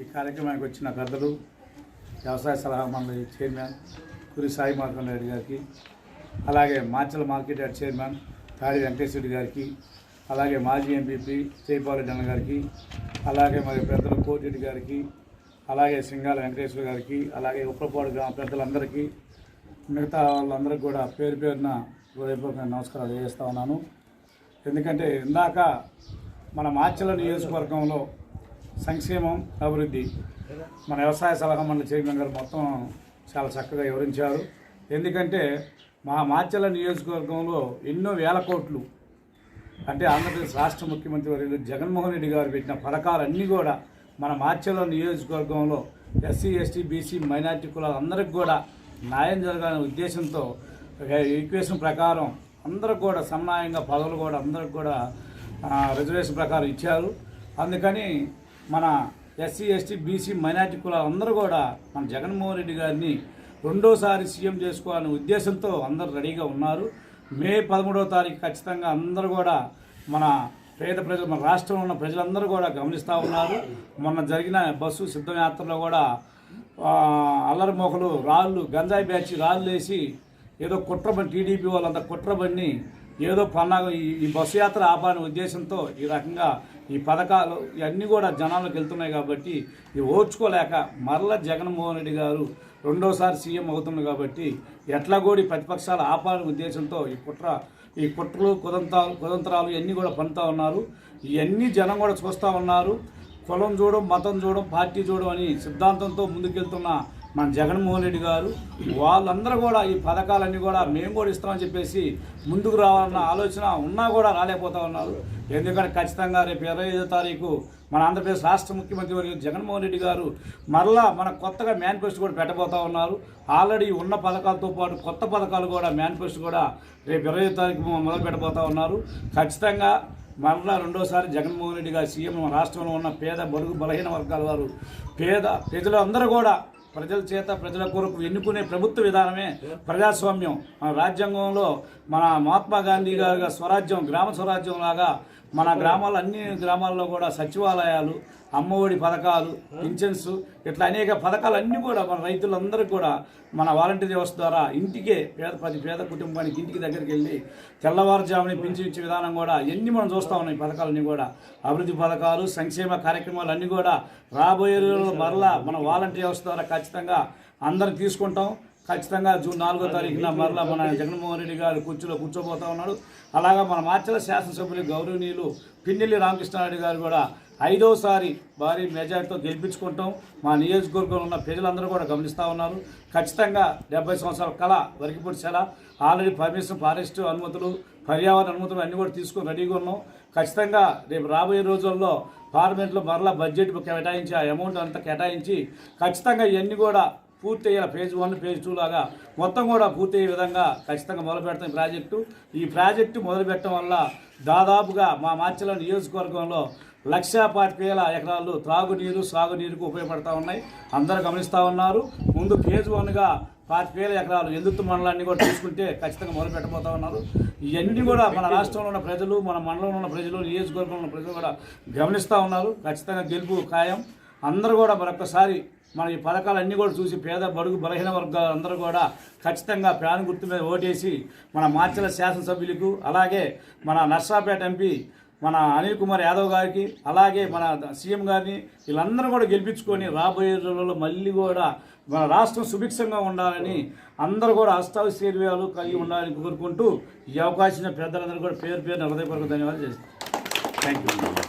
ఈ కార్యక్రమానికి వచ్చిన పెద్దలు వ్యవసాయ సలహా మండలి చైర్మన్ కురి సాయి మార్కండ రెడ్డి గారికి అలాగే మాచల మార్కెట్ యార్డ్ చైర్మన్ తాడి వెంకటేశ్వరి గారికి అలాగే మాజీ ఎంపీపీ జైపాలరెడ్డి అన్న గారికి అలాగే మరి పెద్దలు కోటిరెడ్డి గారికి అలాగే సింగాల వెంకటేశ్వర గారికి అలాగే ఉప్పలపాడు గ్రామ పెద్దలందరికీ మిగతా వాళ్ళందరికీ కూడా పేరు పేరున హృదయపూర్వక నమస్కారాలు చేస్తా ఉన్నాను. ఎందుకంటే ఇందాక మన మాచల నియోజకవర్గంలో సంక్షేమం అభివృద్ధి. మన వ్యవసాయ సలహా మండలి చైర్మన్ గారు మొత్తం చాలా చక్కగా వివరించారు. ఎందుకంటే మా మాచల నియోజకవర్గంలో ఎన్నో వేల కోట్లు అంటే ఆంధ్రప్రదేశ్ రాష్ట్ర ముఖ్యమంత్రి వర్యులు జగన్మోహన్ రెడ్డి గారు పెట్టిన పథకాలన్నీ కూడా మన మాచల నియోజకవర్గంలో ఎస్సీ ఎస్టీ బీసీ మైనార్టీ కులాలందరికీ కూడా న్యాయం జరగాలనే ఉద్దేశంతో ఈక్వేషన్ ప్రకారం అందరికి కూడా సమన్వయంగా పదవులు కూడా అందరికి కూడా రిజర్వేషన్ ప్రకారం ఇచ్చారు. అందుకని మన ఎస్సీ ఎస్టీ బీసీ మైనార్టీ కులాలందరూ కూడా మన జగన్మోహన్ రెడ్డి గారిని రెండోసారి సీఎం చేసుకోవాలనే ఉద్దేశంతో అందరూ రెడీగా ఉన్నారు. మే పదమూడవ తారీఖు ఖచ్చితంగా అందరూ కూడా మన పేద ప్రజలు మన రాష్ట్రంలో ఉన్న ప్రజలందరూ కూడా గమనిస్తూ ఉన్నారు. మొన్న జరిగిన బస్సు సిద్ధయాత్రలో కూడా ఆ, అల్లరి రాళ్ళు గంజాయి బ్యాచ్ రాళ్ళు వేసి ఏదో కుట్రబడి టీడీపీ వాళ్ళంతా కుట్రబడిని ఏదో పన్నాగ ఈ బస్సు యాత్ర ఆపాలనే ఉద్దేశంతో ఈ రకంగా ఈ పథకాలు ఇవన్నీ కూడా జనాలకు వెళ్తున్నాయి కాబట్టి ఇవి ఓర్చుకోలేక మరల జగన్మోహన్ రెడ్డి గారు రెండోసారి సీఎం అవుతుంది కాబట్టి ఎట్లా కూడా ప్రతిపక్షాలు ఆపాలనే ఉద్దేశంతో ఈ కుట్ర ఈ కుట్రలు కుదంతాలు కుదంతరాలు ఇవన్నీ కూడా పనుతూ ఉన్నారు. ఇవన్నీ జనం కూడా చూస్తూ ఉన్నారు. కులం చూడడం మతం చూడడం పార్టీ చూడడం అని సిద్ధాంతంతో ముందుకెళ్తున్న మన జగన్మోహన్ రెడ్డి గారు వాళ్ళందరూ కూడా ఈ పథకాలన్నీ కూడా మేము కూడా ఇస్తామని చెప్పేసి ముందుకు రావాలన్న ఆలోచన ఉన్నా కూడా రాలేకపోతా ఉన్నారు. ఎందుకంటే ఖచ్చితంగా రేపు ఇరవై ఐదో తారీఖు మన ఆంధ్రప్రదేశ్ రాష్ట్ర ముఖ్యమంత్రి వర్గ జగన్మోహన్ రెడ్డి గారు మరలా మన కొత్తగా మేనిఫెస్టో కూడా పెట్టబోతా ఉన్నారు. ఆల్రెడీ ఉన్న పథకాలతో పాటు కొత్త పథకాలు కూడా మేనిఫెస్టో కూడా రేపు ఇరవై తారీఖు మొదలు పెట్టబోతా ఉన్నారు. ఖచ్చితంగా మరలా రెండోసారి జగన్మోహన్ రెడ్డి గారు సీఎం రాష్ట్రంలో ఉన్న పేద బడుగు బలహీన వర్గాల వారు పేద ప్రజలు అందరూ కూడా ప్రజల చేత ప్రజల కొరకు ఎన్నుకునే ప్రభుత్వ విధానమే ప్రజాస్వామ్యం. మన రాజ్యాంగంలో మన మహాత్మా గాంధీ గారి స్వరాజ్యం గ్రామ స్వరాజ్యం లాగా మన గ్రామాల్లో అన్ని గ్రామాల్లో కూడా సచివాలయాలు అమ్మఒడి పథకాలు పింఛన్స్ ఇట్లా అనేక పథకాలు అన్నీ కూడా మన రైతులందరూ కూడా మన వాలంటీర్ వ్యవస్థ ద్వారా ఇంటికే పేద ప్రతి పేద కుటుంబానికి ఇంటికి దగ్గరికి వెళ్ళి తెల్లవారుజాముని పింఛన్ ఇచ్చే విధానం కూడా ఎన్ని మనం చూస్తూ ఉన్నాం ఈ పథకాలన్నీ కూడా. అభివృద్ధి పథకాలు సంక్షేమ కార్యక్రమాలు అన్నీ కూడా రాబోయే రోజుల్లో మరలా మన వాలంటీర్ వ్యవస్థ ద్వారా ఖచ్చితంగా అందరం తీసుకుంటాం. ఖచ్చితంగా జూన్ నాలుగో తారీఖున మరలా మన జగన్మోహన్ రెడ్డి గారు కుర్చీలో కూర్చోబోతా ఉన్నాడు. అలాగా మన మార్చల శాసనసభ్యులు గౌరవనీయులు పిన్నెల్లి రామకృష్ణారెడ్డి గారు కూడా ఐదోసారి భారీ మెజార్టీతో గెలిపించుకుంటాం. మా నియోజకవర్గంలో ఉన్న ప్రజలందరూ కూడా గమనిస్తూ ఉన్నారు. ఖచ్చితంగా డెబ్బై సంవత్సరాల కళ వరకిపూడి సెల ఆల్రెడీ పర్మిషన్ ఫారెస్ట్ అనుమతులు పర్యావరణ అనుమతులు అన్నీ కూడా తీసుకొని రెడీగా ఉన్నాం. ఖచ్చితంగా రేపు రాబోయే రోజుల్లో పార్లమెంట్లో మరలా బడ్జెట్ కేటాయించి ఆ అమౌంట్ అంతా కేటాయించి ఖచ్చితంగా ఇవన్నీ కూడా పూర్తి అయ్యేలా ఫేజ్ వన్ ఫేజ్ టూ లాగా మొత్తం కూడా పూర్తి అయ్యే విధంగా ఖచ్చితంగా మొదలు పెడతాం ఈ ప్రాజెక్టు. ఈ ప్రాజెక్టు మొదలు పెట్టడం వల్ల దాదాపుగా మా మార్చిలో నియోజకవర్గంలో లక్షా పాతిక వేల ఎకరాలు త్రాగునీరు సాగునీరుకు ఉపయోగపడతా ఉన్నాయి. అందరూ గమనిస్తూ ఉన్నారు. ముందు ఫేజ్ వన్గా పాతిక వేల ఎకరాలు ఎందుతు మండలాన్ని కూడా తీసుకుంటే ఖచ్చితంగా మొదలు పెట్టబోతా ఉన్నారు. ఇవన్నీ కూడా మన రాష్ట్రంలో ఉన్న ప్రజలు మన మండలంలో ఉన్న ప్రజలు నియోజకవర్గంలో ఉన్న ప్రజలు కూడా గమనిస్తూ ఉన్నారు. ఖచ్చితంగా గెలుపు ఖాయం. అందరూ కూడా మరొకసారి మన ఈ పథకాలన్నీ కూడా చూసి పేద బడుగు బలహీన వర్గాలు అందరూ కూడా ఖచ్చితంగా ప్రాణ గుర్తు మీద ఓటేసి మన మార్చల శాసనసభ్యులకు అలాగే మన నర్సాపేట ఎంపీ మన అనిల్ కుమార్ యాదవ్ గారికి అలాగే మన సీఎం గారిని వీళ్ళందరూ కూడా గెలిపించుకొని రాబోయే రోజుల్లో మళ్ళీ కూడా మన రాష్ట్రం సుభిక్షంగా ఉండాలని అందరూ కూడా అష్టావిశ్వర్యాలు కలిగి ఉండాలని కోరుకుంటూ ఈ అవకాశం పెద్దలందరూ కూడా పేరు పేరు హృదయపూర్వక ధన్యవాదాలు చేస్తాను థ్యాంక్ యూ